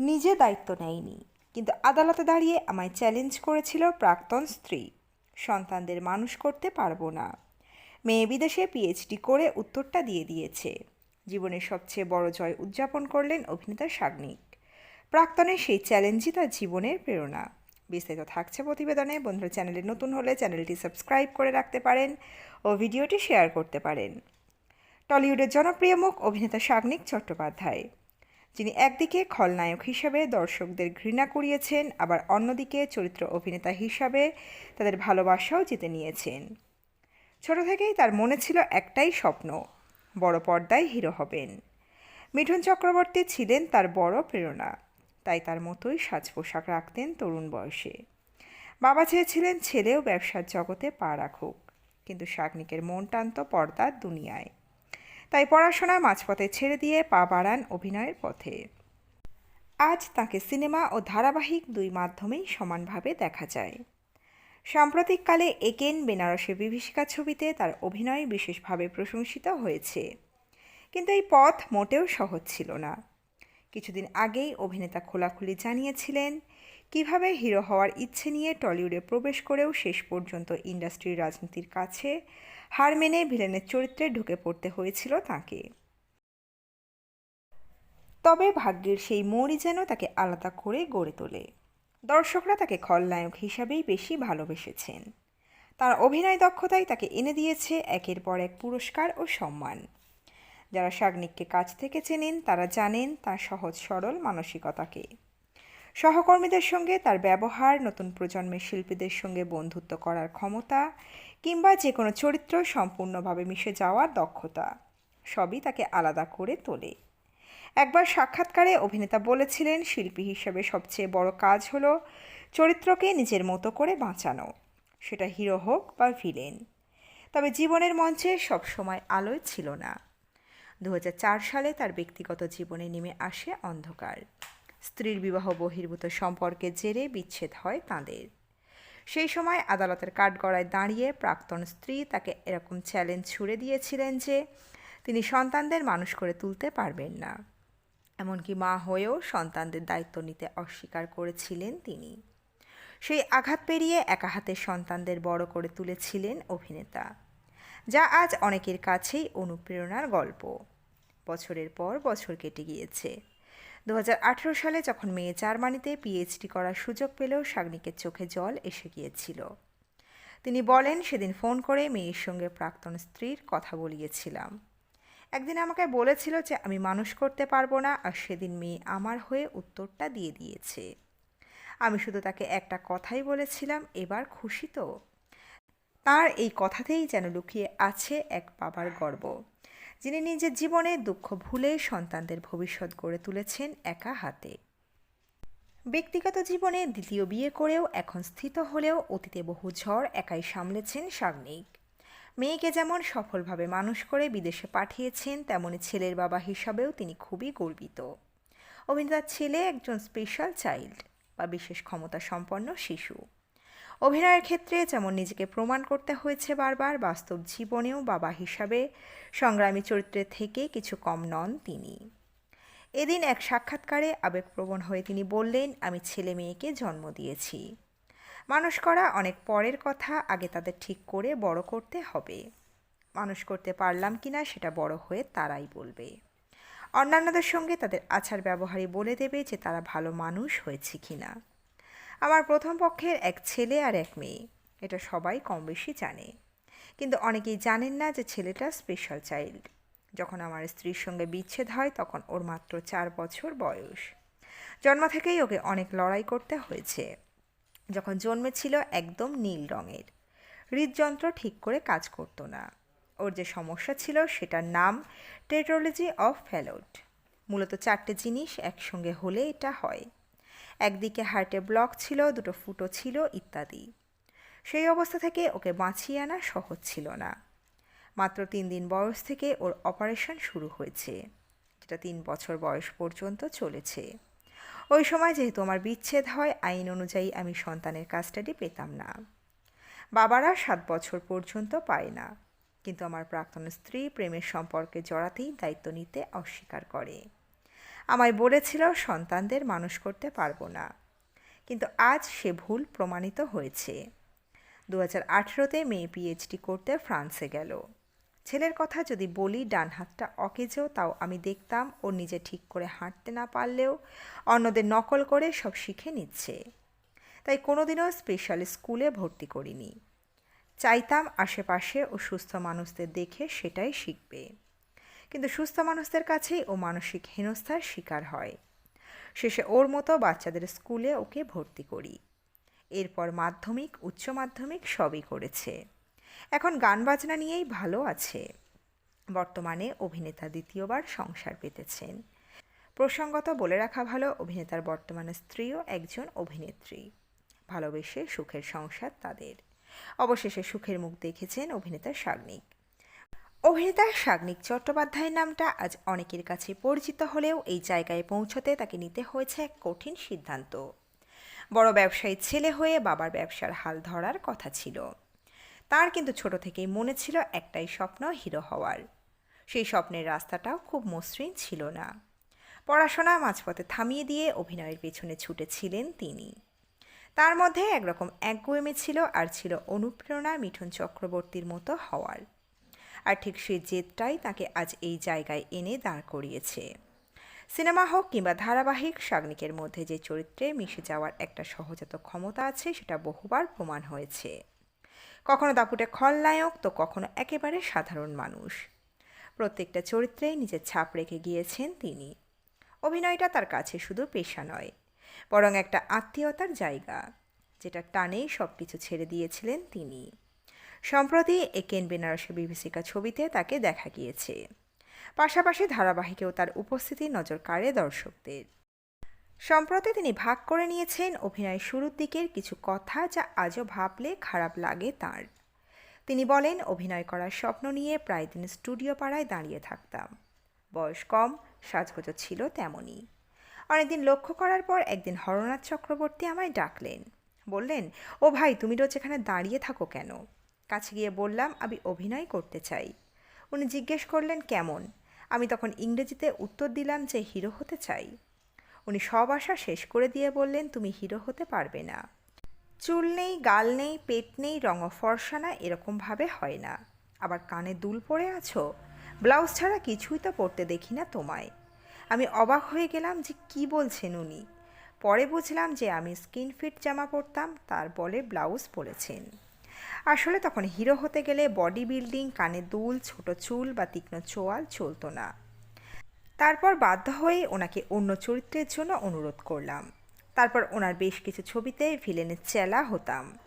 নিজে দায়িত্ব নেয়নি। কিন্তু আদালতে দাঁড়িয়ে আমায় চ্যালেঞ্জ করেছিল প্রাক্তন স্ত্রী। সন্তানদের মানুষ করতে পারব না। মেয়ে বিদেশে পিএইচডি করে উত্তরটা দিয়ে দিয়েছে। জীবনের সবচেয়ে বড় জয় উদযাপন করলেন অভিনেতা সাগ্নিক। প্রাক্তনের সেই চ্যালেঞ্জই তার জীবনের প্রেরণা। বিস্তারিত থাকছে প্রতিবেদনে। বন্ধুরা, চ্যানেলে নতুন হলে চ্যানেলটি সাবস্ক্রাইব করে রাখতে পারেন ও ভিডিওটি শেয়ার করতে পারেন। টলিউডের জনপ্রিয় মুখ অভিনেতা সাগ্নিক চট্টোপাধ্যায়। যিনি একদিকে খলনায়ক হিসাবে দর্শকদের ঘৃণা করিয়েছেন, আবার অন্যদিকে চরিত্র অভিনেতা হিসাবে তাদের ভালোবাসাও জিতে নিয়েছেন। ছোট থেকেই তার মনে ছিল একটাই স্বপ্ন, বড় পর্দায় হিরো হবেন। মিঠুন চক্রবর্তী ছিলেন তার বড় প্রেরণা, তাই তার মতোই সাজ পোশাক রাখতেন তরুণ বয়সে। বাবা চেয়েছিলেন ছেলেও ব্যবসার জগতে পা রাখুক, কিন্তু শাগনিকের মন টানত পর্দার দুনিয়ায়। তাই পড়াশোনা মাঝপথে ছেড়ে দিয়ে পা বাড়ান অভিনয়ের পথে। আজ তাকে সিনেমা ও ধারাবাহিক দুই মাধ্যমেই সমানভাবে দেখা যায়। সাম্প্রতিককালে একেন বেনারসের বিভীষিকা ছবিতে তার অভিনয় বিশেষভাবে প্রশংসিত হয়েছে। কিন্তু এই পথ মোটেও সহজ ছিল না। কিছুদিন আগেই অভিনেতা খোলাখুলি জানিয়েছিলেন, কীভাবে হিরো হওয়ার ইচ্ছে নিয়ে টলিউডে প্রবেশ করেও শেষ পর্যন্ত ইন্ডাস্ট্রির রাজনীতির কাছে হার মেনে ভিলেনের চরিত্রে ঢুকে পড়তে হয়েছিল তাকে। তবে ভাগ্যের সেই মোড়ই যেন তাকে আলাদা করে গড়ে তোলে। দর্শকরা তাকে খলনায়ক হিসাবেই বেশি ভালোবেসেছেন। তার অভিনয় দক্ষতাই তাকে এনে দিয়েছে একের পর এক পুরস্কার ও সম্মান। যারা সাগ্নিককে কাছ থেকে চেনেন, তারা জানেন তার সহজ সরল মানসিকতাকে। সহকর্মীদের সঙ্গে তার ব্যবহার, নতুন প্রজন্মের শিল্পীদের সঙ্গে বন্ধুত্ব করার ক্ষমতা কিংবা যে কোনো চরিত্র সম্পূর্ণভাবে মিশে যাওয়ার দক্ষতা, সবই তাকে আলাদা করে তোলে। একবার সাক্ষাৎকারে অভিনেতা বলেছিলেন, শিল্পী হিসেবে সবচেয়ে বড় কাজ হলো চরিত্রকে নিজের মতো করে বাঁচানো। সেটা হিরো হোক বা ভিলেন। তবে জীবনের মঞ্চে সবসময় আলোয় ছিল না। দু হাজার চার সালে তার ব্যক্তিগত জীবনে নেমে আসে অন্ধকার। স্ত্রীর বিবাহ বহির্ভূত সম্পর্কের জেরে বিচ্ছেদ হয় তাঁদের। সেই সময় আদালতের কাঠগড়ায় দাঁড়িয়ে প্রাক্তন স্ত্রী তাকে এরকম চ্যালেঞ্জ ছুড়ে দিয়েছিলেন যে তিনি সন্তানদের মানুষ করে তুলতে পারবেন না। এমনকি মা হয়েও সন্তানদের দায়িত্ব নিতে অস্বীকার করেছিলেন তিনি। সেই আঘাত পেরিয়ে একা হাতে সন্তানদের বড় করে তুলেছিলেন অভিনেতা, যা আজ অনেকের কাছেই অনুপ্রেরণার গল্প। বছরের পর বছর কেটে গিয়েছে। দু হাজার আঠেরো সালে যখন মেয়ে জার্মানিতে পিএইচডি করার সুযোগ পেলেও সাগনিকের চোখে জল এসে গিয়েছিল। তিনি বলেন, সেদিন ফোন করে মেয়ের সঙ্গে প্রাক্তন স্ত্রীর কথা বলিয়েছিলাম। একদিন আমাকে বলেছিল যে আমি মানুষ করতে পারব না আর সেদিন মেয়ে আমার হয়ে উত্তরটা দিয়ে দিয়েছে। আমি শুধু তাকে একটা কথাই বলেছিলাম, এবার খুশি তো? তার এই কথাতেই যেন লুকিয়ে আছে এক বাবার গর্ব। যিনি নিজের জীবনে দুঃখ ভুলে সন্তানদের ভবিষ্যৎ গড়ে তুলেছেন একা হাতে। ব্যক্তিগত জীবনে দ্বিতীয় বিয়ে করেও এখন স্থিত হলেও অতীতে বহু ঝড় একাই সামলেছেন সাগ্নিক। মেয়েকে যেমন সফলভাবে মানুষ করে বিদেশে পাঠিয়েছেন, তেমনি ছেলের বাবা হিসাবেও তিনি খুবই গর্বিত। অভিনেতার ছেলে একজন স্পেশাল চাইল্ড বা বিশেষ ক্ষমতা সম্পন্ন শিশু। অভিনয়ের ক্ষেত্রে যেমন নিজেকে প্রমাণ করতে হয়েছে বারবার, বাস্তব জীবনেও বাবা হিসাবে সংগ্রামী চরিত্রের থেকে কিছু কম নন তিনি। এদিন এক সাক্ষাৎকারে আবেগপ্রবণ হয়ে তিনি বললেন, আমি ছেলে মেয়েকে জন্ম দিয়েছি। মানুষ করা অনেক পরের কথা, আগে তাদের ঠিক করে বড় করতে হবে। মানুষ করতে পারলাম কি না, সেটা বড় হয়ে তারাই বলবে। অন্যান্যদের সঙ্গে তাদের আচার ব্যবহারই বলে দেবে যে তারা ভালো মানুষ হয়েছে কি না। আমার প্রথম পক্ষের এক ছেলে আর এক মেয়ে। এটা সবাই কম বেশি জানে। কিন্তু অনেকেই জানেন না যে ছেলেটা স্পেশাল চাইল্ড যখন আমার স্ত্রীর সঙ্গে বিচ্ছেদ হয়, তখন ওর মাত্র চার বছর বয়স। জন্ম থেকেই ওকে অনেক লড়াই করতে হয়েছে। যখন জন্মেছিল একদম নীল রঙের। হৃদযন্ত্র ঠিক করে কাজ করতো না। ওর যে সমস্যা ছিল, সেটার নাম টেট্রোলজি অফ ফ্যালোড মূলত চারটে জিনিস একসঙ্গে হলে এটা হয়। একদিকে হার্টে ব্লক ছিল, দুটো ফুটো ছিল ইত্যাদি। সেই অবস্থা থেকে ওকে বাঁচিয়ে আনা সহজ ছিল না। মাত্র তিন দিন বয়স থেকে ওর অপারেশন শুরু হয়েছে, যেটা তিন বছর বয়স পর্যন্ত চলেছে। ওই সময় যেহেতু আমার বিচ্ছেদ হয়, আইন অনুযায়ী আমি সন্তানের কাস্টাডি পেতাম না। বাবারা সাত বছর পর্যন্ত পায় না, কিন্তু আমার প্রাক্তন স্ত্রী প্রেমের সম্পর্কে জড়াতেই দায়িত্ব নিতে অস্বীকার করে। আমায় বলেছিল, সন্তানদের মানুষ করতে পারব না। কিন্তু আজ সে ভুল প্রমাণিত হয়েছে। দু হাজার আঠেরোতে মেয়ে পিএইচডি করতে ফ্রান্সে গেল। ছেলের কথা যদি বলি, ডান হাতটা অকেজেও তাও আমি দেখতাম ও নিজে ঠিক করে হাঁটতে না পারলেও অন্যদের নকল করে সব শিখে নিচ্ছে। তাই কোনোদিনও স্পেশাল স্কুলে ভর্তি করিনি। চাইতাম আশেপাশে ও সুস্থ মানুষদের দেখে সেটাই শিখবে। কিন্তু সুস্থ মানুষদের কাছেই ও মানসিক হেনস্থার শিকার হয়। শেষে ওর মতো বাচ্চাদের স্কুলে ওকে ভর্তি করি। এরপর মাধ্যমিক, উচ্চ মাধ্যমিক সবই করেছে। এখন গান বাজনা নিয়েই ভালো আছে। বর্তমানে অভিনেতা দ্বিতীয়বার সংসার পেতেছেন। প্রসঙ্গত বলে রাখা ভালো, অভিনেতার বর্তমানে স্ত্রীও একজন অভিনেত্রী। ভালোবেসে সুখের সংসার তাদের। অবশেষে সুখের মুখ দেখেছেন অভিনেতা সাগ্নিক অভিনেতা সাগ্নিক চট্টোপাধ্যায়ের নামটা আজ অনেকের কাছে পরিচিত হলেও এই জায়গায় পৌঁছতে তাকে নিতে হয়েছে এক কঠিন সিদ্ধান্ত। বড় ব্যবসায়ী ছেলে হয়ে বাবার ব্যবসার হাল ধরার কথা ছিল। তার কিন্তু ছোট থেকেই মনে ছিল একটাই স্বপ্ন হিরো হওয়ার। সেই স্বপ্নের রাস্তাটাও খুব মসৃণ ছিল না। পড়াশোনা মাঝপথে থামিয়ে দিয়ে অভিনয়ের পেছনে ছুটেছিলেন তিনি। তার মধ্যে একরকম একগুয়েমে ছিল আর ছিল অনুপ্রেরণা মিঠুন চক্রবর্তীর মতো হওয়ার। আর ঠিক সেই জেদটাই তাকে আজ এই জায়গায় এনে দাঁড় করিয়েছে। সিনেমা হোক কিংবা ধারাবাহিক, সাগ্নিকের মধ্যে যে চরিত্রে মিশে যাওয়ার একটা সহজাত ক্ষমতা আছে, সেটা বহুবার প্রমাণ হয়েছে। কখনো দাপুটে খলনায়ক তো কখনো একেবারে সাধারণ মানুষ। প্রত্যেকটা চরিত্রেই নিজের ছাপ রেখে গিয়েছেন তিনি। অভিনয়টা তার কাছে শুধু পেশা নয়, বরং একটা আত্মীয়তার জায়গা, যেটা টানেই সব কিছু ছেড়ে দিয়েছিলেন তিনি। সম্প্রতি একেন বেনারসি বিভীষিকা ছবিতে তাকে দেখা গিয়েছে। পাশাপাশি ধারাবাহিকেও তার উপস্থিতি নজর কাড়ে দর্শকদের। সম্প্রতি তিনি ভাগ করে নিয়েছেন অভিনয় শুরুর দিকের কিছু কথা যা আজও ভাবলে খারাপ লাগে তার। তিনি বলেন, অভিনয় করার স্বপ্ন নিয়ে প্রায় দিন স্টুডিও পাড়ায় দাঁড়িয়ে থাকতাম। বয়স কম, সাজগোজ ছিল তেমনই। অনেকদিন লক্ষ্য করার পর একদিন হরনাথ চক্রবর্তী আমায় ডাকলেন। বললেন, ও ভাই, তুমি রোজ এখানে দাঁড়িয়ে থাকো কেন? কাছে গিয়ে বললাম, আমি অভিনয় করতে চাই। উনি জিজ্ঞেস করলেন, কেমন? আমি তখন ইংরেজিতে উত্তর দিলাম যে, হিরো হতে চাই। উনি সব আশা শেষ করে দিয়ে বললেন, তুমি হিরো হতে পারবে না। চুল নেই, গাল নেই, পেট নেই রঙ ফর্সা না, এরকমভাবে হয় না। আবার কানে দুল পরে আছো? ব্লাউজ ছাড়া কিছুই তো পরতে দেখি না তোমায়। আমি অবাক হয়ে গেলাম যে, কি বলছেন উনি? পরে বুঝলাম যে, আমি স্কিন ফিট জামা পরতাম, তার বলে ব্লাউজ পরেছেন। আসলে তখন হিরো হতে গেলে বডি বিল্ডিং, কানে দুল, ছোট চুল বা তীক্ষ্ণ চোয়াল চলতো না। তারপর বাধ্য হয়ে ওনাকে অন্য চরিত্রের জন্য অনুরোধ করলাম। তারপর ওনার বেশ কিছু ছবিতে ভিলেনের চেলা হতাম।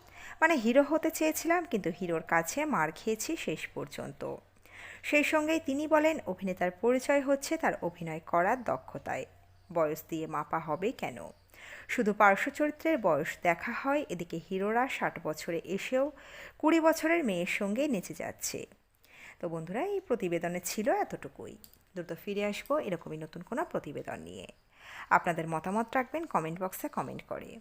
মানে হিরো হতে চেয়েছিলাম, কিন্তু হিরোর কাছে মার খেয়েছি শেষ পর্যন্ত। সেই সঙ্গেই তিনি বলেন, অভিনেতার পরিচয় হচ্ছে তার অভিনয় করার দক্ষতায়। বয়স দিয়ে মাপা হবে কেন? শুধু পার্শ্ব চরিত্রের বয়স দেখা হয়, এদিকে হিরোরা ষাট বছরে এসেও কুড়ি বছরের মেয়ের সঙ্গে নেচে যাচ্ছে। তো বন্ধুরা, এই প্রতিবেদনে ছিল এতটুকুই। দ্রুত ফিরে আসব এরকমই নতুন কোনো প্রতিবেদন নিয়ে। আপনাদের মতামত রাখবেন কমেন্ট বক্সে কমেন্ট করে।